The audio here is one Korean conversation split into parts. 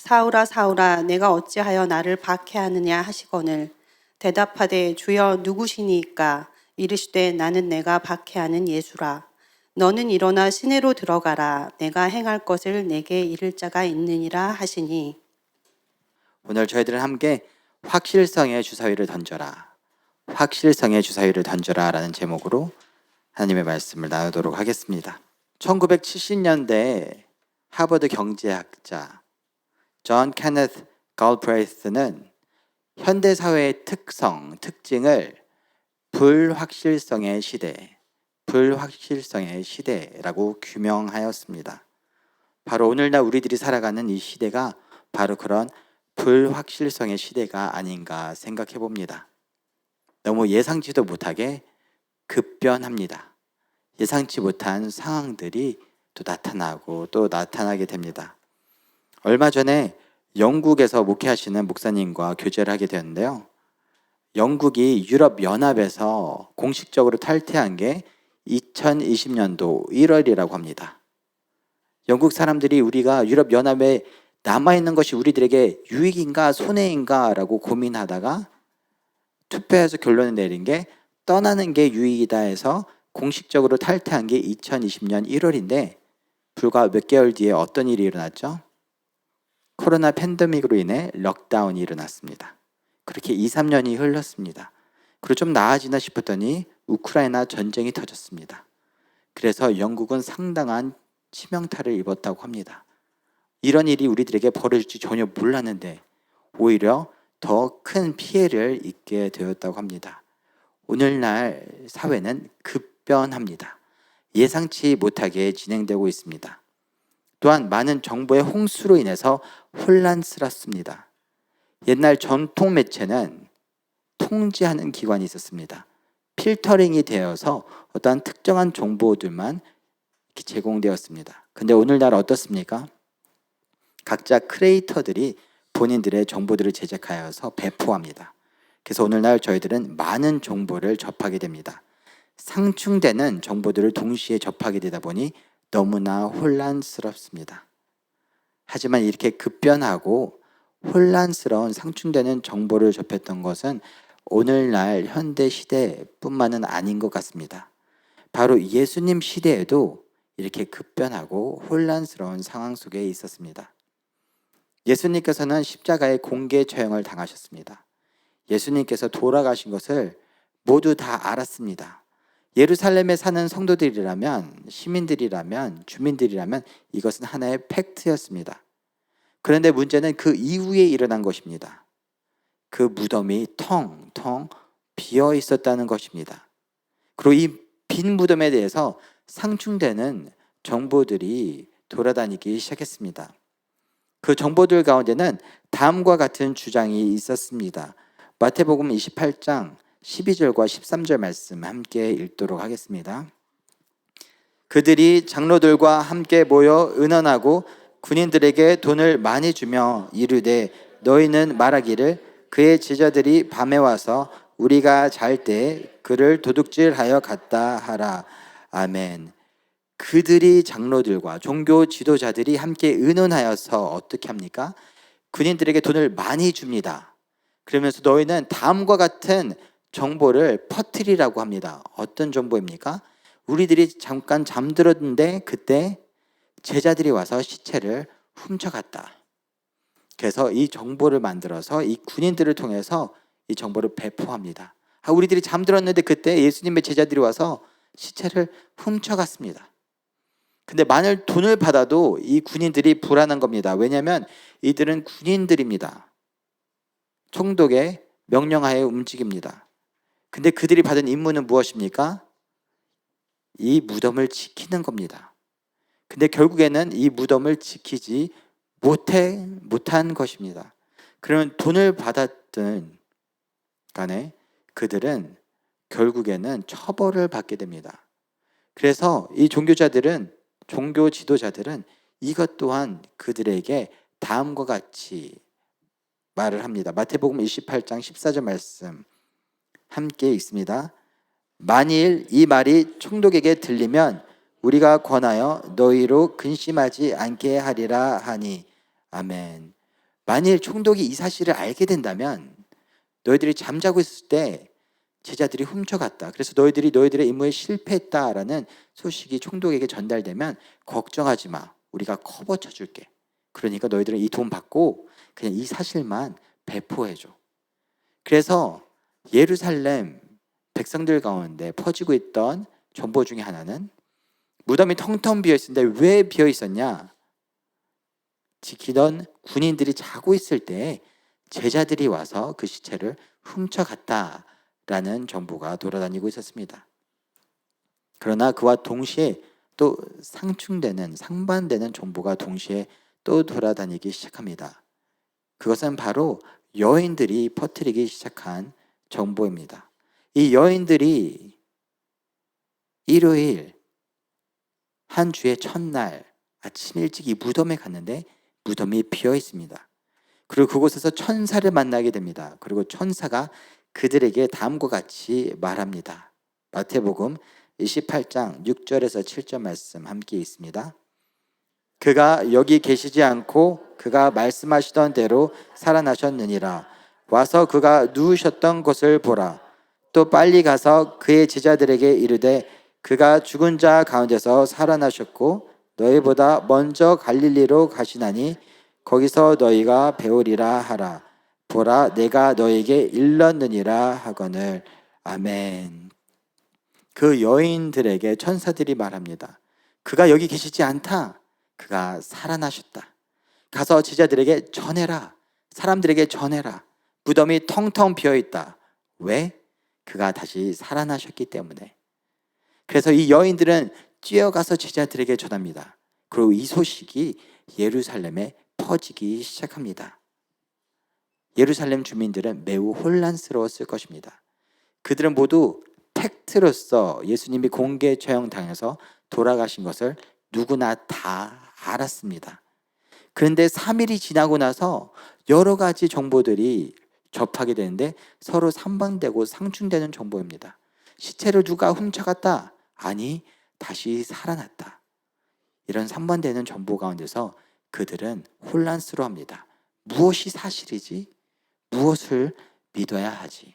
사울아 사울아 내가 어찌하여 나를 박해하느냐 하시거늘 대답하되 주여 누구시니이까 이르시되 나는 내가 박해하는 예수라 너는 일어나 시내로 들어가라 내가 행할 것을 내게 이를 자가 있느니라 하시니 오늘 저희들은 함께 확실성의 주사위를 던져라. 확실성의 주사위를 던져라라는 제목으로 하나님의 말씀을 나누도록 하겠습니다. 1970년대 하버드 경제학자 존 케네스 갈브레이스는 현대 사회의 특성, 특징을 불확실성의 시대, 불확실성의 시대라고 규명하였습니다. 바로 오늘날 우리들이 살아가는 이 시대가 바로 그런 불확실성의 시대가 아닌가 생각해 봅니다. 너무 예상치도 못하게 급변합니다. 예상치 못한 상황들이 또 나타나고 또 나타나게 됩니다. 얼마 전에 영국에서 목회하시는 목사님과 교제를 하게 되었는데요. 영국이 유럽 연합에서 공식적으로 탈퇴한 게 2020년도 1월이라고 합니다. 영국 사람들이 우리가 유럽 연합에 남아 있는 것이 우리들에게 유익인가 손해인가 라고 고민하다가 투표해서 결론을 내린 게 떠나는 게 유익이다 해서 공식적으로 탈퇴한 게 2020년 1월인데 불과 몇 개월 뒤에 어떤 일이 일어났죠? 코로나 팬데믹으로 인해 럭다운이 일어났습니다. 그렇게 2, 3년이 흘렀습니다. 그리고 좀 나아지나 싶었더니 우크라이나 전쟁이 터졌습니다. 그래서 영국은 상당한 치명타를 입었다고 합니다. 이런 일이 우리들에게 벌어질지 전혀 몰랐는데 오히려 더 큰 피해를 입게 되었다고 합니다. 오늘날 사회는 급변합니다. 예상치 못하게 진행되고 있습니다. 또한 많은 정보의 홍수로 인해서 혼란스럽습니다. 옛날 전통 매체는 통제하는 기관이 있었습니다. 필터링이 되어서 어떠한 특정한 정보들만 제공되었습니다. 근데 오늘날 어떻습니까? 각자 크리에이터들이 본인들의 정보들을 제작하여서 배포합니다. 그래서 오늘날 저희들은 많은 정보를 접하게 됩니다. 상충되는 정보들을 동시에 접하게 되다 보니 너무나 혼란스럽습니다. 하지만 이렇게 급변하고 혼란스러운 상충되는 정보를 접했던 것은 오늘날 현대 시대뿐만은 아닌 것 같습니다. 바로 예수님 시대에도 이렇게 급변하고 혼란스러운 상황 속에 있었습니다. 예수님께서는 십자가의 공개 처형을 당하셨습니다. 예수님께서 돌아가신 것을 모두 다 알았습니다. 예루살렘에 사는 성도들이라면, 시민들이라면, 주민들이라면 이것은 하나의 팩트였습니다. 그런데 문제는 그 이후에 일어난 것입니다. 그 무덤이 텅텅 비어 있었다는 것입니다. 그리고 이 빈 무덤에 대해서 상충되는 정보들이 돌아다니기 시작했습니다. 그 정보들 가운데는 다음과 같은 주장이 있었습니다. 마태복음 28장 12절과 13절 말씀 함께 읽도록 하겠습니다. 그들이 장로들과 함께 모여 은언하고 군인들에게 돈을 많이 주며 이르되 너희는 말하기를 그의 제자들이 밤에 와서 우리가 잘 때 그를 도둑질하여 갔다 하라. 아멘. 그들이 장로들과 종교 지도자들이 함께 의논하여서 어떻게 합니까? 군인들에게 돈을 많이 줍니다. 그러면서 너희는 다음과 같은 정보를 퍼뜨리라고 합니다. 어떤 정보입니까? 우리들이 잠깐 잠들었는데 그때 제자들이 와서 시체를 훔쳐갔다. 그래서 이 정보를 만들어서 이 군인들을 통해서 이 정보를 배포합니다. 아, 우리들이 잠들었는데 그때 예수님의 제자들이 와서 시체를 훔쳐갔습니다. 근데 만일 돈을 받아도 이 군인들이 불안한 겁니다. 왜냐하면 이들은 군인들입니다. 총독의 명령하에 움직입니다. 근데 그들이 받은 임무는 무엇입니까? 이 무덤을 지키는 겁니다. 근데 결국에는 이 무덤을 지키지 못해, 못한 것입니다. 그러면 돈을 받았든 간에 그들은 결국에는 처벌을 받게 됩니다. 그래서 이 종교자들은 종교 지도자들은 이것 또한 그들에게 다음과 같이 말을 합니다. 마태복음 28장 14절 말씀 함께 있습니다. 만일 이 말이 총독에게 들리면 우리가 권하여 너희로 근심하지 않게 하리라 하니 아멘. 만일 총독이 이 사실을 알게 된다면 너희들이 잠자고 있을 때 제자들이 훔쳐갔다. 그래서 너희들이 너희들의 임무에 실패했다라는 소식이 총독에게 전달되면 걱정하지 마. 우리가 커버 쳐줄게. 그러니까 너희들은 이 돈 받고 그냥 이 사실만 배포해줘. 그래서 예루살렘 백성들 가운데 퍼지고 있던 정보 중에 하나는 무덤이 텅텅 비어 있었는데 왜 비어 있었냐? 지키던 군인들이 자고 있을 때 제자들이 와서 그 시체를 훔쳐갔다라는 정보가 돌아다니고 있었습니다. 그러나 그와 동시에 또 상충되는 상반되는 정보가 동시에 또 돌아다니기 시작합니다. 그것은 바로 여인들이 퍼뜨리기 시작한 정보입니다. 이 여인들이 일요일 한 주의 첫날 아침 일찍 이 무덤에 갔는데 무덤이 비어 있습니다. 그리고 그곳에서 천사를 만나게 됩니다. 그리고 천사가 그들에게 다음과 같이 말합니다. 마태복음 28장 6절에서 7절 말씀 함께 있습니다. 그가 여기 계시지 않고 그가 말씀하시던 대로 살아나셨느니라. 와서 그가 누우셨던 곳을 보라. 또 빨리 가서 그의 제자들에게 이르되 그가 죽은 자 가운데서 살아나셨고 너희보다 먼저 갈릴리로 가시나니 거기서 너희가 배우리라 하라. 보라 내가 너에게 일렀느니라 하거늘 아멘. 그 여인들에게 천사들이 말합니다. 그가 여기 계시지 않다. 그가 살아나셨다. 가서 제자들에게 전해라. 사람들에게 전해라. 무덤이 텅텅 비어 있다. 왜? 그가 다시 살아나셨기 때문에. 그래서 이 여인들은 뛰어가서 제자들에게 전합니다. 그리고 이 소식이 예루살렘에 퍼지기 시작합니다. 예루살렘 주민들은 매우 혼란스러웠을 것입니다. 그들은 모두 팩트로서 예수님이 공개 처형당해서 돌아가신 것을 누구나 다 알았습니다. 그런데 3일이 지나고 나서 여러 가지 정보들이 접하게 되는데 서로 상반되고 상충되는 정보입니다. 시체를 누가 훔쳐갔다? 아니, 다시 살아났다. 이런 상반되는 정보 가운데서 그들은 혼란스러워합니다. 무엇이 사실이지? 무엇을 믿어야 하지?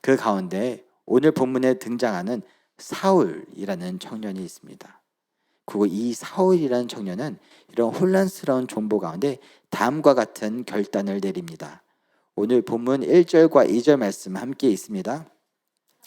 그 가운데 오늘 본문에 등장하는 사울이라는 청년이 있습니다. 그리고 이 사울이라는 청년은 이런 혼란스러운 정보 가운데 다음과 같은 결단을 내립니다. 오늘 본문 1절과 2절 말씀 함께 있습니다.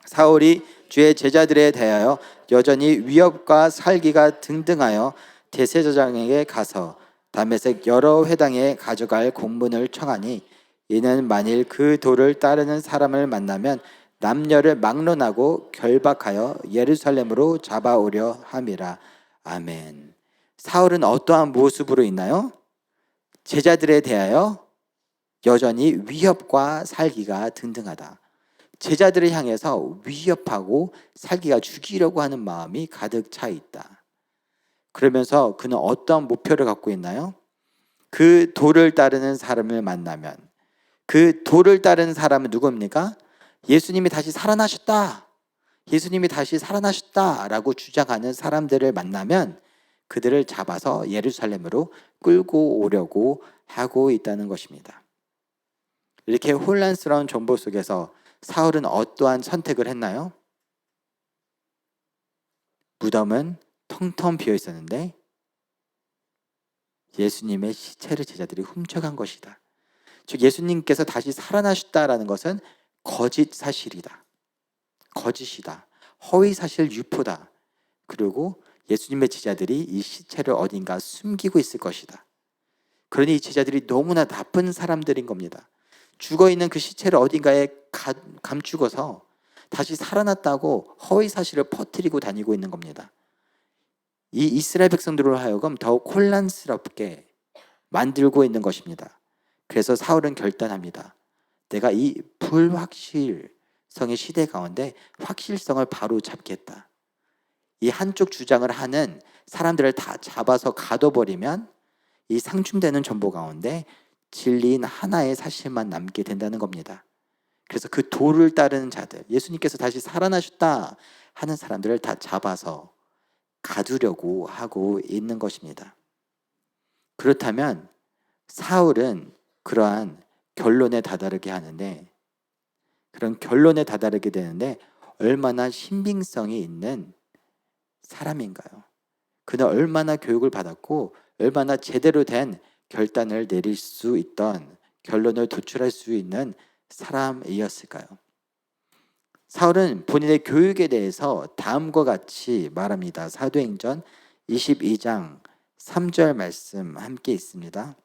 사울이 주의 제자들에 대하여 여전히 위협과 살기가 등등하여 대제사장에게 가서 담에색 여러 회당에 가져갈 공문을 청하니 이는 만일 그 도를 따르는 사람을 만나면 남녀를 막론하고 결박하여 예루살렘으로 잡아오려 함이라. 아멘. 사울은 어떠한 모습으로 있나요? 제자들에 대하여 여전히 위협과 살기가 등등하다. 제자들을 향해서 위협하고 살기가 죽이려고 하는 마음이 가득 차 있다. 그러면서 그는 어떠한 목표를 갖고 있나요? 그 도를 따르는 사람을 만나면 그 도를 따르는 사람은 누굽니까? 예수님이 다시 살아나셨다. 예수님이 다시 살아나셨다라고 주장하는 사람들을 만나면 그들을 잡아서 예루살렘으로 끌고 오려고 하고 있다는 것입니다. 이렇게 혼란스러운 정보 속에서 사울은 어떠한 선택을 했나요? 무덤은 텅텅 비어 있었는데 예수님의 시체를 제자들이 훔쳐간 것이다. 즉 예수님께서 다시 살아나셨다라는 것은 거짓 사실이다. 거짓이다. 허위 사실 유포다. 그리고 예수님의 제자들이 이 시체를 어딘가 숨기고 있을 것이다. 그러니 이 제자들이 너무나 나쁜 사람들인 겁니다. 죽어 있는 그 시체를 어딘가에 가, 감추고서 다시 살아났다고 허위 사실을 퍼뜨리고 다니고 있는 겁니다. 이 이스라엘 백성들로 하여금 더욱 혼란스럽게 만들고 있는 것입니다. 그래서 사울은 결단합니다. 내가 이 불확실성의 시대 가운데 확실성을 바로 잡겠다. 이 한쪽 주장을 하는 사람들을 다 잡아서 가둬버리면 이 상충되는 정보 가운데 진리인 하나의 사실만 남게 된다는 겁니다. 그래서 그 도를 따르는 자들, 예수님께서 다시 살아나셨다 하는 사람들을 다 잡아서 가두려고 하고 있는 것입니다. 그렇다면 사울은 그러한 결론에 다다르게 하는데 그런 결론에 다다르게 되는데 얼마나 신빙성이 있는 사람인가요? 그는 얼마나 교육을 받았고 얼마나 제대로 된 결단을 내릴 수 있던 결론을 도출할 수 있는 사람이었을까요? 사울은 본인의 교육에 대해서 다음과 같이 말합니다. 사도행전 22장 3절 말씀 함께 있습니다.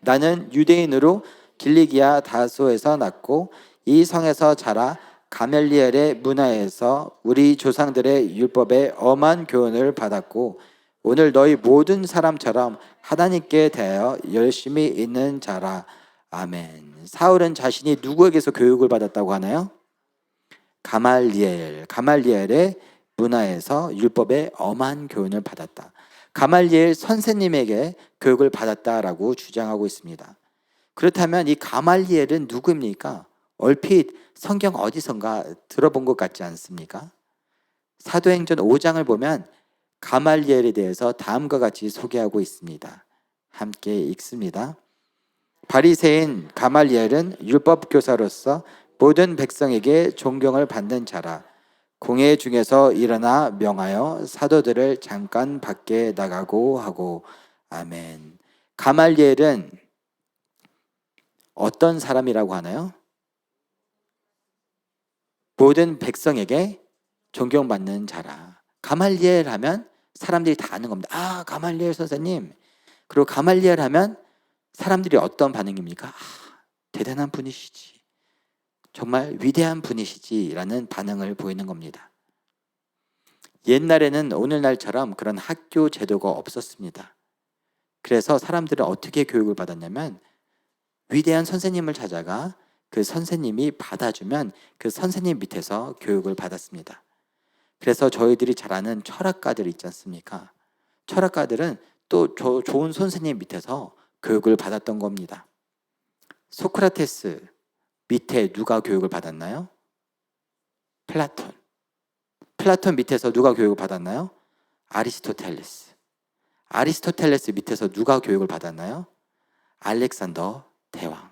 나는 유대인으로 길리기아 다소에서 났고 이 성에서 자라 가멜리엘의 문화에서 우리 조상들의 율법에 엄한 교훈을 받았고 오늘 너희 모든 사람처럼 하나님께 대하여 열심히 있는 자라 아멘. 사울은 자신이 누구에게서 교육을 받았다고 하나요? 가말리엘, 가말리엘의 문화에서 율법에 엄한 교훈을 받았다. 가말리엘 선생님에게 교육을 받았다라고 주장하고 있습니다. 그렇다면 이 가말리엘은 누구입니까? 얼핏 성경 어디선가 들어본 것 같지 않습니까? 사도행전 5장을 보면 가말리엘에 대해서 다음과 같이 소개하고 있습니다. 함께 읽습니다. 바리새인 가말리엘은 율법 교사로서 모든 백성에게 존경을 받는 자라 공회 중에서 일어나 명하여 사도들을 잠깐 밖에 나가고 하고 아멘. 가말리엘은 어떤 사람이라고 하나요? 모든 백성에게 존경받는 자라. 가말리엘 하면 사람들이 다 아는 겁니다. 아, 가말리엘 선생님. 그리고 가말리엘 하면 사람들이 어떤 반응입니까? 아, 대단한 분이시지. 정말 위대한 분이시지라는 반응을 보이는 겁니다. 옛날에는 오늘날처럼 그런 학교 제도가 없었습니다. 그래서 사람들은 어떻게 교육을 받았냐면 위대한 선생님을 찾아가 그 선생님이 받아주면 그 선생님 밑에서 교육을 받았습니다. 그래서 저희들이 잘 아는 철학가들 있지 않습니까? 철학가들은 또 조, 좋은 선생님 밑에서 교육을 받았던 겁니다. 소크라테스 밑에 누가 교육을 받았나요? 플라톤. 플라톤 밑에서 누가 교육을 받았나요? 아리스토텔레스. 아리스토텔레스 밑에서 누가 교육을 받았나요? 알렉산더 대왕.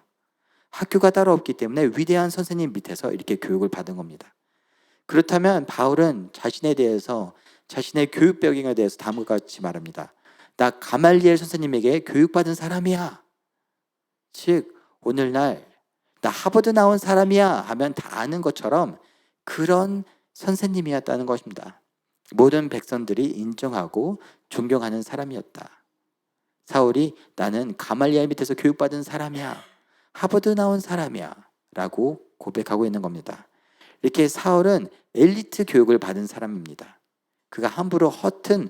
학교가 따로 없기 때문에 위대한 선생님 밑에서 이렇게 교육을 받은 겁니다. 그렇다면 바울은 자신에 대해서 자신의 교육 배경에 대해서 다음과 같이 말합니다. 나 가말리엘 선생님에게 교육받은 사람이야. 즉 오늘날 나 하버드 나온 사람이야 하면 다 아는 것처럼 그런 선생님이었다는 것입니다. 모든 백성들이 인정하고 존경하는 사람이었다. 사울이 나는 가말리엘 밑에서 교육받은 사람이야. 하버드 나온 사람이야. 라고 고백하고 있는 겁니다. 이렇게 사울은 엘리트 교육을 받은 사람입니다. 그가 함부로 허튼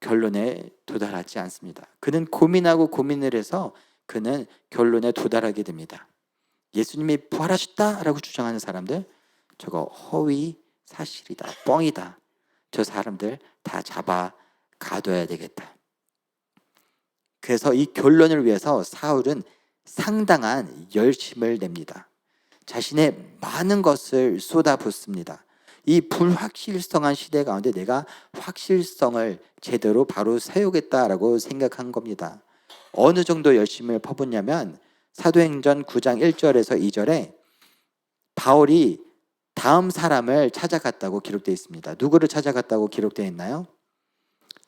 결론에 도달하지 않습니다. 그는 고민하고 고민을 해서 그는 결론에 도달하게 됩니다. 예수님이 부활하셨다라고 주장하는 사람들 저거 허위 사실이다. 뻥이다. 저 사람들 다 잡아 가둬야 되겠다. 그래서 이 결론을 위해서 사울은 상당한 열심을 냅니다. 자신의 많은 것을 쏟아붓습니다. 이 불확실성한 시대 가운데 내가 확실성을 제대로 바로 세우겠다라고 생각한 겁니다. 어느 정도 열심을 퍼붓냐면 사도행전 9장 1절에서 2절에 바울이 다음 사람을 찾아갔다고 기록되어 있습니다. 누구를 찾아갔다고 기록되어 있나요?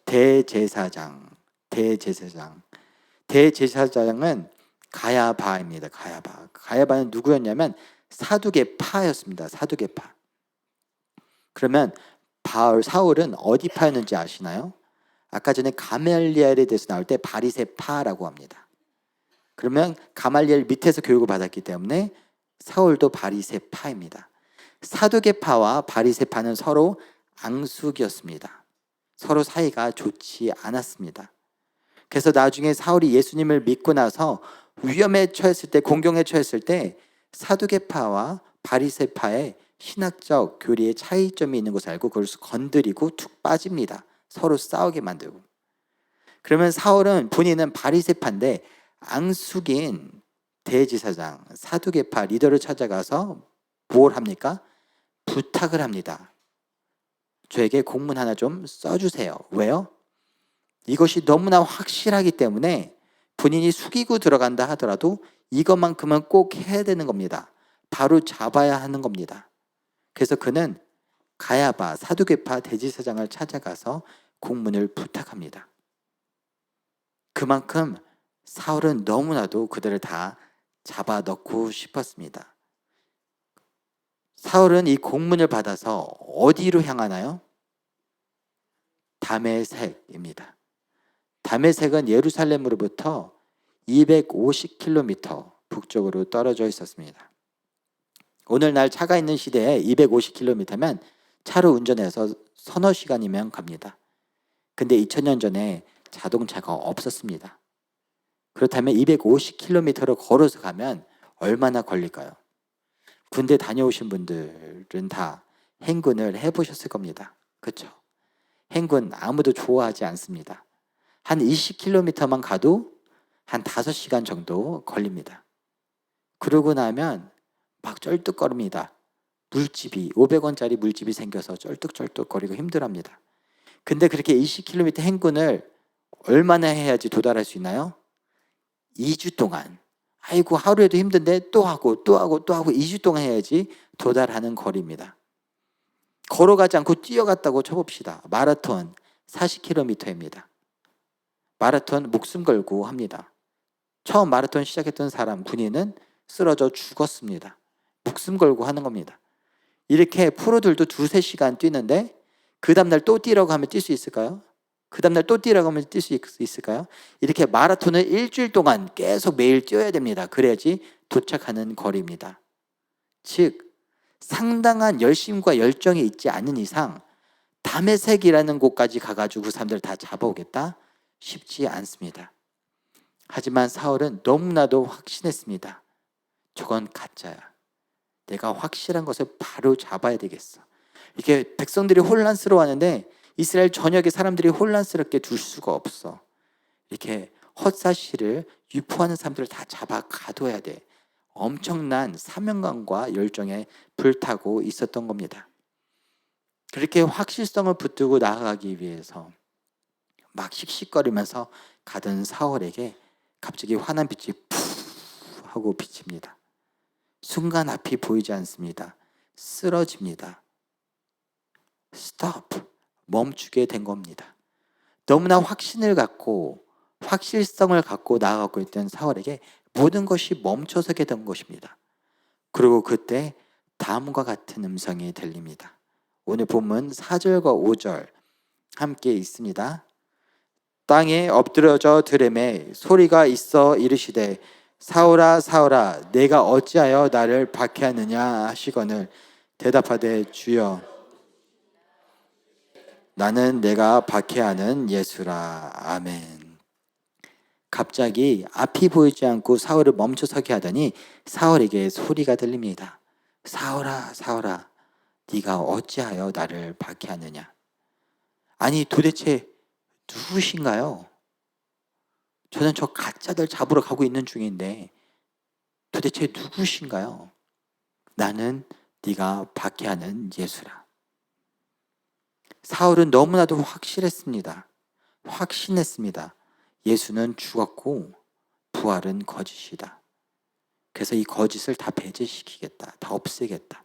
대제사장, 대제사장. 대제사장은 가야바입니다. 가야바. 가야바는 누구였냐면 사두개파였습니다. 사두개파. 그러면 바울 사울은 어디 파였는지 아시나요? 아까 전에 가멜리엘에 대해서 나올 때 바리새파라고 합니다. 그러면 가말리엘 밑에서 교육을 받았기 때문에 사울도 바리새파입니다. 사두개파와 바리새파는 서로 앙숙이었습니다. 서로 사이가 좋지 않았습니다. 그래서 나중에 사울이 예수님을 믿고 나서 위험에 처했을 때 공경에 처했을 때 사두개파와 바리새파의 신학적 교리의 차이점이 있는 것을 알고 그걸 건드리고 툭 빠집니다. 서로 싸우게 만들고. 그러면 사울은 본인은 바리새파인데 앙숙인 대지사장 사두개파 리더를 찾아가서 뭘 합니까? 부탁을 합니다. 저에게 공문 하나 좀 써주세요. 왜요? 이것이 너무나 확실하기 때문에 본인이 숙이고 들어간다 하더라도 이것만큼은 꼭 해야 되는 겁니다. 바로 잡아야 하는 겁니다. 그래서 그는 가야바 사두개파 대지사장을 찾아가서 공문을 부탁합니다. 그만큼 사울은 너무나도 그들을 다 잡아 넣고 싶었습니다. 사울은 이 공문을 받아서 어디로 향하나요? 다메색입니다. 다메색은 예루살렘으로부터 250km 북쪽으로 떨어져 있었습니다. 오늘날 차가 있는 시대에 250km면 차로 운전해서 서너 시간이면 갑니다. 근데 2000년 전에 자동차가 없었습니다. 그렇다면 250km를 걸어서 가면 얼마나 걸릴까요? 군대 다녀오신 분들은 다 행군을 해보셨을 겁니다. 그렇죠? 행군 아무도 좋아하지 않습니다. 한 20km만 가도 한 5시간 정도 걸립니다. 그러고 나면 막 쩔뚝거립니다. 물집이 500원짜리 물집이 생겨서 쩔뚝쩔뚝거리고 힘들합니다. 근데 그렇게 20km 행군을 얼마나 해야지 도달할 수 있나요? 2주 동안. 아이고 하루에도 힘든데 또 하고 또 하고 또 하고 2주 동안 해야지 도달하는 거리입니다. 걸어가지 않고 뛰어갔다고 쳐봅시다. 마라톤 40km입니다. 마라톤 목숨 걸고 합니다. 처음 마라톤 시작했던 사람 군인은 쓰러져 죽었습니다. 목숨 걸고 하는 겁니다. 이렇게 프로들도 두세 시간 뛰는데 그 다음날 또 뛰라고 하면 뛸 수 있을까요? 그 다음날 또 뛰라고 하면 뛸 수 있을까요? 이렇게 마라톤을 일주일 동안 계속 매일 뛰어야 됩니다. 그래야지 도착하는 거리입니다. 즉 상당한 열심과 열정이 있지 않은 이상 담에색이라는 곳까지 가가지고 그 사람들을 다 잡아오겠다? 쉽지 않습니다. 하지만 사울은 너무나도 확신했습니다. 저건 가짜야. 내가 확실한 것을 바로 잡아야 되겠어. 이렇게 백성들이 혼란스러워하는데 이스라엘 전역의 사람들이 혼란스럽게 둘 수가 없어. 이렇게 헛사실을 유포하는 사람들을 다 잡아 가둬야 돼. 엄청난 사명감과 열정에 불타고 있었던 겁니다. 그렇게 확실성을 붙들고 나아가기 위해서 막 씩씩거리면서 가던 사월에게 갑자기 환한 빛이 푸 하고 비칩니다. 순간 앞이 보이지 않습니다. 쓰러집니다. 스톱. 멈추게 된 겁니다. 너무나 확신을 갖고 확실성을 갖고 나아가고 있던 사월에게 모든 것이 멈춰서게 된 것입니다. 그리고 그때 다음과 같은 음성이 들립니다. 오늘 본문 4절과 5절 함께 있습니다. 땅에 엎드려져 들음에 소리가 있어 이르시되 사오라 사오라 내가 어찌하여 나를 박해하느냐 하시거늘 대답하되 주여 나는 내가 박해하는 예수라 아멘. 갑자기 앞이 보이지 않고 사울을 멈춰 서게 하더니 사울에게 소리가 들립니다. 사울아 사울아 네가 어찌하여 나를 박해하느냐? 아니 도대체 누구신가요? 저는 저 가짜들 잡으러 가고 있는 중인데 도대체 누구신가요? 나는 네가 박해하는 예수라. 사울은 너무나도 확실했습니다. 확신했습니다. 예수는 죽었고 부활은 거짓이다. 그래서 이 거짓을 다 배제시키겠다. 다 없애겠다.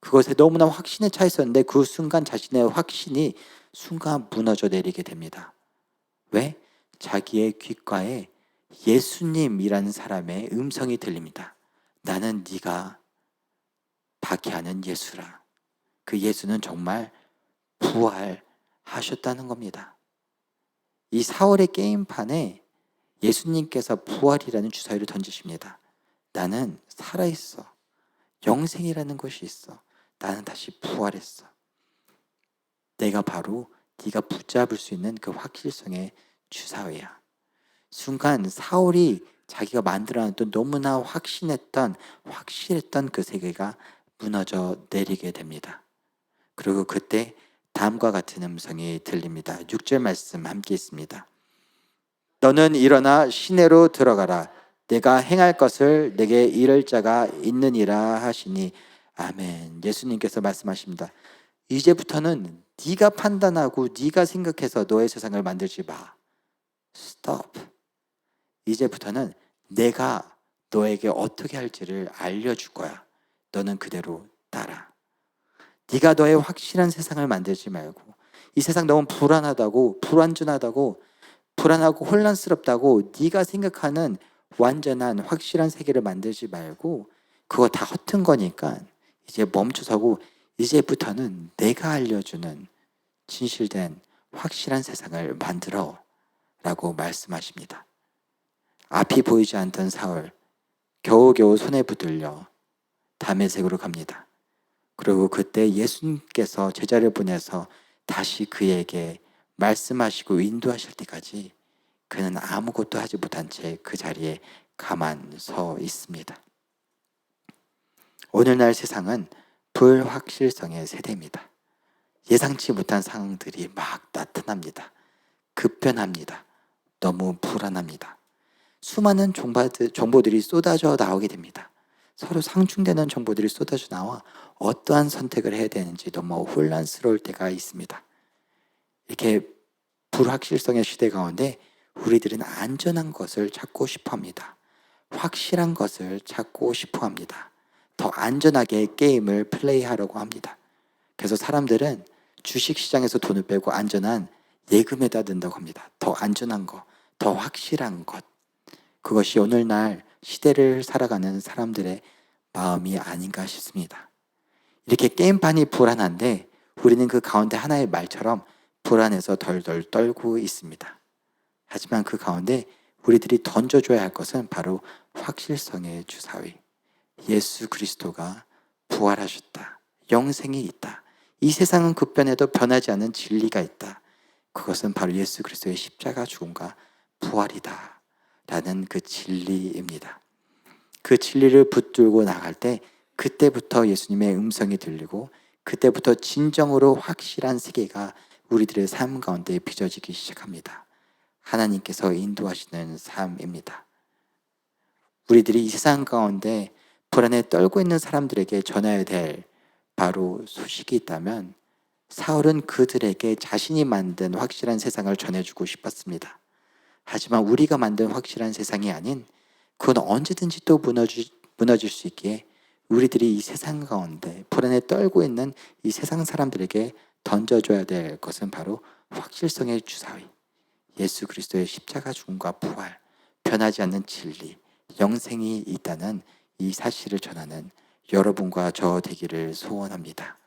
그것에 너무나 확신에 차 있었는데 그 순간 자신의 확신이 순간 무너져 내리게 됩니다. 왜? 자기의 귓가에 예수님이라는 사람의 음성이 들립니다. 나는 네가 박해하는 예수라. 그 예수는 정말 부활하셨다는 겁니다. 이 4월의 게임판에 예수님께서 부활이라는 주사위를 던지십니다. 나는 살아있어. 영생이라는 것이 있어. 나는 다시 부활했어. 내가 바로 네가 붙잡을 수 있는 그 확실성의 주사위야. 순간 사울이 자기가 만들어놨던 너무나 확신했던 확실했던 그 세계가 무너져 내리게 됩니다. 그리고 그때 다음과 같은 음성이 들립니다. 6절 말씀 함께 있습니다. 너는 일어나 시내로 들어가라. 내가 행할 것을 내게 이를 자가 있느니라 하시니 아멘. 예수님께서 말씀하십니다. 이제부터는 네가 판단하고 네가 생각해서 너의 세상을 만들지 마. Stop. 이제부터는 내가 너에게 어떻게 할지를 알려줄 거야. 너는 그대로 따라. 네가 너의 확실한 세상을 만들지 말고 이 세상 너무 불안하다고 불완전하다고 불안하고 혼란스럽다고 네가 생각하는 완전한 확실한 세계를 만들지 말고 그거 다 허튼 거니까 이제 멈춰서고 이제부터는 내가 알려주는 진실된 확실한 세상을 만들어 라고 말씀하십니다. 앞이 보이지 않던 사울 겨우겨우 손에 붙들려 담에색으로 갑니다. 그리고 그때 예수님께서 제자를 보내서 다시 그에게 말씀하시고 인도하실 때까지 그는 아무것도 하지 못한 채 그 자리에 가만 서 있습니다. 오늘날 세상은 불확실성의 세대입니다. 예상치 못한 상황들이 막 나타납니다. 급변합니다. 너무 불안합니다. 수많은 정보들- 정보들이 쏟아져 나오게 됩니다. 서로 상충되는 정보들이 쏟아져 나와 어떠한 선택을 해야 되는지 너무 혼란스러울 때가 있습니다. 이렇게 불확실성의 시대 가운데 우리들은 안전한 것을 찾고 싶어 합니다. 확실한 것을 찾고 싶어 합니다. 더 안전하게 게임을 플레이하려고 합니다. 그래서 사람들은 주식 시장에서 돈을 빼고 안전한 예금에다 넣는다고 합니다. 더 안전한 것, 더 확실한 것. 그것이 오늘날 시대를 살아가는 사람들의 마음이 아닌가 싶습니다. 이렇게 게임판이 불안한데 우리는 그 가운데 하나의 말처럼 불안해서 덜덜 떨고 있습니다. 하지만 그 가운데 우리들이 던져줘야 할 것은 바로 확실성의 주사위. 예수 그리스도가 부활하셨다. 영생이 있다. 이 세상은 급변해도 변하지 않는 진리가 있다. 그것은 바로 예수 그리스도의 십자가 죽음과 부활이다. 라는 그 진리입니다. 그 진리를 붙들고 나갈 때 그때부터 예수님의 음성이 들리고 그때부터 진정으로 확실한 세계가 우리들의 삶 가운데 빚어지기 시작합니다. 하나님께서 인도하시는 삶입니다. 우리들이 이 세상 가운데 불안에 떨고 있는 사람들에게 전해야 될 바로 소식이 있다면 사울은 그들에게 자신이 만든 확실한 세상을 전해주고 싶었습니다. 하지만 우리가 만든 확실한 세상이 아닌 그건 언제든지 또 무너질, 무너질 수 있기에 우리들이 이 세상 가운데 불안에 떨고 있는 이 세상 사람들에게 던져줘야 될 것은 바로 확실성의 주사위, 예수 그리스도의 십자가 죽음과 부활, 변하지 않는 진리, 영생이 있다는 이 사실을 전하는 여러분과 저 되기를 소원합니다.